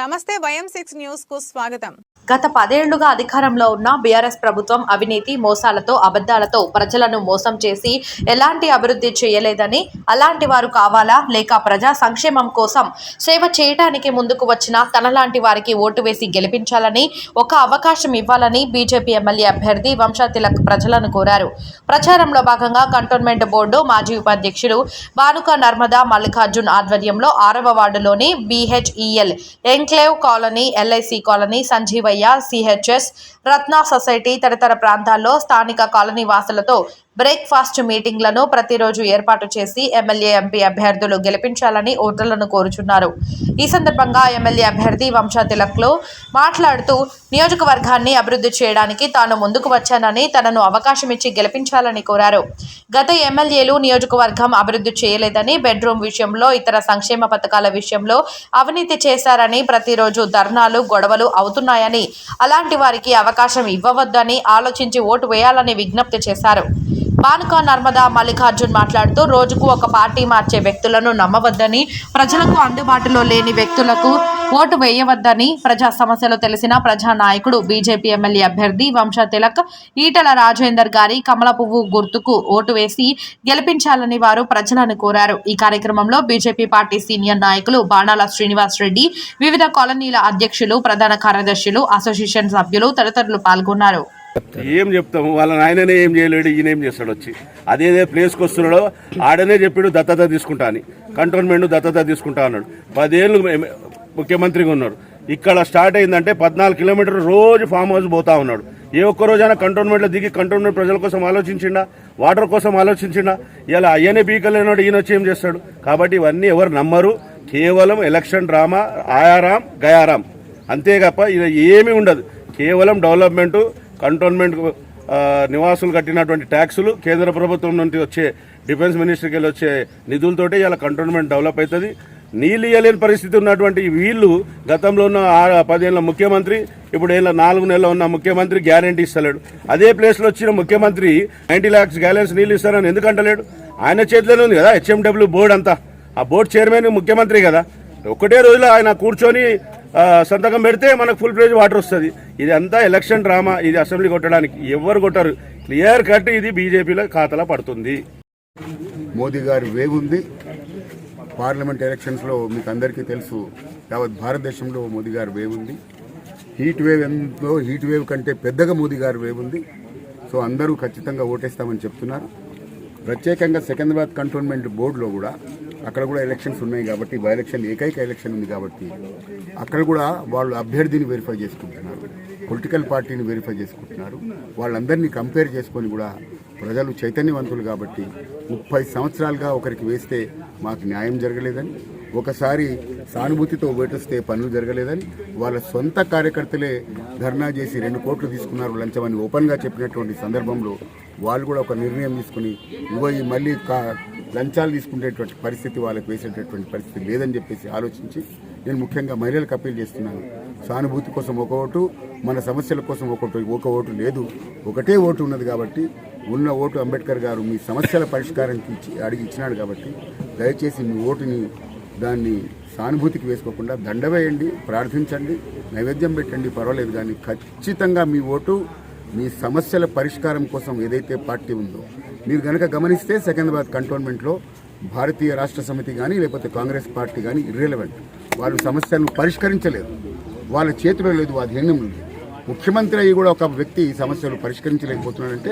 నమస్తే వయం six news కు స్వాగతం గత పదేళ్ళుగా అధికారంలో ఉన్న బీఆర్ఎస్ ప్రభుత్వం అవినీతి మోసాలతో అబద్ధాలతో ప్రజలను మోసం చేసి ఎలాంటి అభివృద్ధి చేయలేదని అలాంటి వారు కావాలా? లేక ప్రజా సంక్షేమం కోసం సేవ చేయడానికి ముందుకు వచ్చిన తనలాంటి వారికి ఓటు వేసి గెలిపించాలని ఒక అవకాశం ఇవ్వాలని బీజేపీ ఎమ్మెల్యే అభ్యర్థి వంశతిలక్ ప్రజలను కోరారు. ప్రచారంలో భాగంగా కంటోన్మెంట్ బోర్డు మాజీ ఉపాధ్యక్షులు బానుక నర్మదా మల్లికార్జున్ ఆధ్వర్యంలో ఆరవ వార్డులోని BHEL enclave colony LIC colony Sanjeeva Sanjeevaiah CHS Ratna society తదితర ప్రాంతాల్లో స్థానిక కాలనీ వాసులతో బ్రేక్ఫాస్ట్ మీటింగ్లను ప్రతిరోజు ఏర్పాటు చేసి ఎమ్మెల్యే ఎంపీ అభ్యర్థులు గెలిపించాలని ఓటర్లను కోరుచున్నారు. ఈ సందర్భంగా ఎమ్మెల్యే అభ్యర్థి వంశా తిలక్లో మాట్లాడుతూ నియోజకవర్గాన్ని అభివృద్ధి చేయడానికి తాను ముందుకు వచ్చానని తనను అవకాశం ఇచ్చి గెలిపించాలని కోరారు. గత ఎమ్మెల్యేలు నియోజకవర్గం అభివృద్ధి చేయలేదని బెడ్రూమ్ విషయంలో ఇతర సంక్షేమ పథకాల విషయంలో అవినీతి చేశారని ప్రతిరోజు ధర్నాలు గొడవలు అవుతున్నాయని అలాంటి వారికి అవకాశం ఇవ్వవద్దని ఆలోచించి ఓటు వేయాలని విజ్ఞప్తి చేశారు. బానుక నర్మదా మల్లికార్జున్ మాట్లాడుతూ రోజుకు ఒక పార్టీ మార్చే వ్యక్తులను నమ్మవద్దని ప్రజలకు అందుబాటులో లేని వ్యక్తులకు ఓటు వేయవద్దని ప్రజా సమస్యలు తెలిసిన ప్రజా నాయకుడు బీజేపీ ఎమ్మెల్యే అభ్యర్థి వంశ తిలక్ ఈటల రాజేందర్ గారి కమల పువ్వు గుర్తుకు ఓటు వేసి గెలిపించాలని వారు ప్రజలను కోరారు. ఈ కార్యక్రమంలో బీజేపీ పార్టీ సీనియర్ నాయకులు బాణాల శ్రీనివాస్ రెడ్డి వివిధ కాలనీల అధ్యక్షులు ప్రధాన కార్యదర్శులు అసోసియేషన్ సభ్యులు తదితరులు పాల్గొన్నారు. ఏం చెప్తాము? వాళ్ళ నాయననే ఏం చేయలేడు ఈయన ఏం చేస్తాడు వచ్చి. అదేదే ప్లేస్కి వస్తున్నాడో ఆడనే చెప్పాడు దత్తత తీసుకుంటా అని. కంటోన్మెంట్ దత్తత తీసుకుంటా అన్నాడు. పదేళ్ళు ముఖ్యమంత్రిగా ఉన్నారు ఇక్కడ స్టార్ట్ అయిందంటే పద్నాలుగు కిలోమీటర్లు రోజు ఫామ్ హౌస్ పోతా ఉన్నాడు. ఏ ఒక్క రోజైనా కంటోన్మెంట్లో దిగి కంటోన్మెంట్ ప్రజల కోసం ఆలోచించిండా? వాటర్ కోసం ఆలోచించిండా? ఇలా అయ్యనే బీకలేనాడు ఈయన వచ్చి ఏం చేస్తాడు? కాబట్టి ఇవన్నీ ఎవరు నమ్మరు. కేవలం ఎలక్షన్ డ్రామా ఆయారాం గయారాం. అంతేగాప ఇది ఏమీ ఉండదు. కేవలం డెవలప్మెంటు కంటోన్మెంట్ నివాసులు కట్టినటువంటి ట్యాక్సులు కేంద్ర ప్రభుత్వం నుండి వచ్చే డిఫెన్స్ మినిస్టర్కి వెళ్ళి వచ్చే నిధులతోటి ఇలా కంటోన్మెంట్ డెవలప్ అవుతుంది. నీళ్ళు ఇవ్వలేని పరిస్థితి ఉన్నటువంటి వీళ్ళు గతంలో ఉన్న ఆ పదేళ్ళ ముఖ్యమంత్రి ఇప్పుడు ఏళ్ళ నాలుగు నెలలు ఉన్న ముఖ్యమంత్రి గ్యారంటీ ఇస్తలేడు. అదే ప్లేస్లో వచ్చిన ముఖ్యమంత్రి నైంటీ ల్యాక్స్ గ్యాలెన్స్ నీళ్ళు ఇస్తారని ఎందుకు అంటలేడు? ఆయన చేతిలోనే ఉంది కదా హెచ్ఎండబ్ల్యూ బోర్డు అంతా. ఆ బోర్డు చైర్మన్ ముఖ్యమంత్రి కదా. ఒకటే రోజులో ఆయన కూర్చొని సంతకం పెడితే మనకు ఫుల్ ప్లేజ్ వాటర్ వస్తుంది. ఇది అంతా ఎలక్షన్ డ్రామా ఇది అసెంబ్లీ కొట్టడానికి. ఎవరు కొట్టరు. క్లియర్ కట్ ఇది బీజేపీలో ఖాతాలో పడుతుంది. మోదీ గారి వేవ్ ఉంది. పార్లమెంట్ ఎలక్షన్స్లో మీకు అందరికీ తెలుసు. యావత్ భారతదేశంలో మోదీ గారి వేవ్ ఉంది. హీట్ వేవ్ ఎంతో హీట్ వేవ్ కంటే పెద్దగా మోదీ గారి వేవ్ ఉంది. సో అందరూ ఖచ్చితంగా ఓటేస్తామని చెప్తున్నారు. ప్రత్యేకంగా సికింద్రాబాద్ కంటోన్మెంట్ బోర్డులో కూడా అక్కడ కూడా ఎలక్షన్స్ ఉన్నాయి కాబట్టి బై ఎలక్షన్ ఏకైక ఎలక్షన్ ఉంది కాబట్టి అక్కడ కూడా వాళ్ళు అభ్యర్థిని వెరిఫై చేసుకుంటున్నారు. పొలిటికల్ పార్టీని వెరిఫై చేసుకుంటున్నారు. వాళ్ళందరినీ కంపేర్ చేసుకొని కూడా ప్రజలు చైతన్యవంతులు కాబట్టి ముప్పై సంవత్సరాలుగా ఒకరికి వేస్తే మాకు న్యాయం జరగలేదని ఒకసారి సానుభూతితో ఓటేస్తే పనులు జరగలేదని వాళ్ళ సొంత కార్యకర్తలే ధర్నా చేసి రెండు కోట్లు తీసుకున్నారు లంచమని ఓపెన్గా చెప్పినటువంటి సందర్భంలో వాళ్ళు కూడా ఒక నిర్ణయం తీసుకుని ఇవ్వ మళ్ళీ కా లంచాలు తీసుకునేటువంటి పరిస్థితి వాళ్ళకి వేసేటటువంటి పరిస్థితి లేదని చెప్పేసి ఆలోచించి నేను ముఖ్యంగా మహిళలకు అప్పీల్ చేస్తున్నాను. సానుభూతి కోసం ఒక ఓటు మన సమస్యల కోసం ఒకటి ఒక ఓటు లేదు. ఒకటే ఓటు ఉన్నది కాబట్టి ఉన్న ఓటు అంబేద్కర్ గారు మీ సమస్యల పరిష్కారానికి ఇచ్చి అడిగి ఇచ్చినాడు కాబట్టి దయచేసి మీ ఓటుని దాన్ని సానుభూతికి వేసుకోకుండా దండ వేయండి ప్రార్థించండి నైవేద్యం పెట్టండి పర్వాలేదు కానీ ఖచ్చితంగా మీ ఓటు మీ సమస్యల పరిష్కారం కోసం ఏదైతే పార్టీ ఉందో మీరు కనుక గమనిస్తే సికింద్రాబాద్ కంటోన్మెంట్లో భారతీయ రాష్ట్ర సమితి కానీ లేకపోతే కాంగ్రెస్ పార్టీ కానీ ఇర్రెలవెంట్ వాళ్ళు సమస్యలను పరిష్కరించలేదు. వాళ్ళ చేతిలో లేదు అధీనంలో లేదు ముఖ్యమంత్రి అయ్యి కూడా ఒక వ్యక్తి ఈ సమస్యలు పరిష్కరించలేకపోతున్నాడంటే